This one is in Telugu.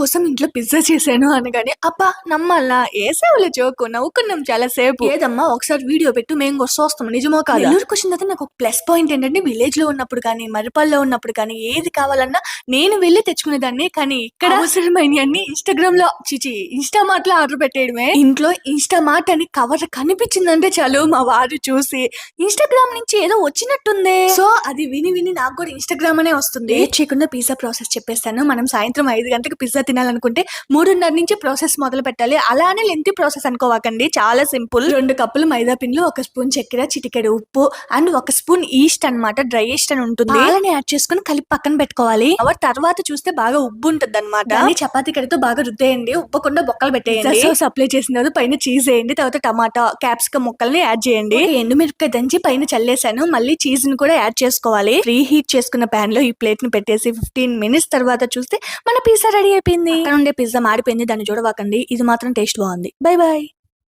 కోసం ఇంట్లో పిజ్జా చేశాను అనగానే అబ్బా నమ్మల్లా? ఏసేవులే జోకు? నవ్వుకున్నాం చాలా సేపు. ఏదమ్మా ఒకసారి వీడియో పెట్టు మేము కూడా చూస్తాం నిజమో కాదు? నెల్లూరుకి వచ్చిన తర్వాత నాకు ఒక ప్లస్ పాయింట్ ఏంటంటే విలేజ్లో ఉన్నప్పుడు కానీ మరిపల్లో ఉన్నప్పుడు కానీ ఏది కావాలన్నా నేను వెళ్ళి తెచ్చుకునేదాన్ని. కానీ ఇక్కడ అవసరమైన అన్ని ఇన్స్టాగ్రామ్లో చిచి ఇన్స్టా మార్ట్లో ఆర్డర్ పెట్టేయడమే. ఇంట్లో ఇన్స్టా మార్ట్ అని కవర్ కనిపించిందంటే చాలు మా వారు చూసి. ఇన్స్టాగ్రామ్ నుంచి ఏదో వచ్చినట్టుంది. సో అది విని విని నాకు కూడా ఇన్స్టాగ్రామ్ అనే వస్తుంది. చేయకుండా పిజ్జా ప్రాసెస్ చెప్పేస్తాను. మనం సాయంత్రం ఐదు గంటలకు పిజ్జా తినాలనుకుంటే మూడున్నర నుంచి ప్రాసెస్ మొదలు పెట్టాలి. అలానే లెంతి ప్రాసెస్ అనుకోవాకండి. చాలా సింపుల్. రెండు కప్పులు మైదా పిండిలు ఒక స్పూన్ చక్కెర చిటికెడు ఉప్పు అండ్ ఒక స్పూన్ ఈస్ట్ అన్నమాట. డ్రై ఈస్ట్ అని ఉంటుంది. పాలని యాడ్ చేసుకుని కలిపి పక్కన పెట్టుకోవాలి. అవర్ తర్వాత చూస్తే బాగా ఉబ్బు ఉంటుంది అనమాట చపాతీ కడితో బాగా రుద్దేయండి. ఉప్పకుండా బొక్కలు పెట్టేయండి. సాస్ అప్లై చేసిన తర్వాత పైన చీజ్ వేయండి. తర్వాత టమాటా క్యాప్సికమ్ ముక్కల్ని యాడ్ చేయండి. ఎండుమిరపకాయ దంచి పైన చల్లేసాను మళ్ళీ చీజ్ని కూడా యాడ్ చేసుకోవాలి. ప్రీ హీట్ చేసుకున్న పాన్లో ఈ ప్లేట్ని పెట్టేసి ఫిఫ్టీన్ మినిట్స్ తర్వాత చూస్తే మన పిజ్జా రెడీ అయిపోయింది అక్కడ ఉండే పిజ్జా మాడిపోయింది దాన్ని చూడవాకండి. ఇది మాత్రం టేస్ట్ బాగుంది. Bye bye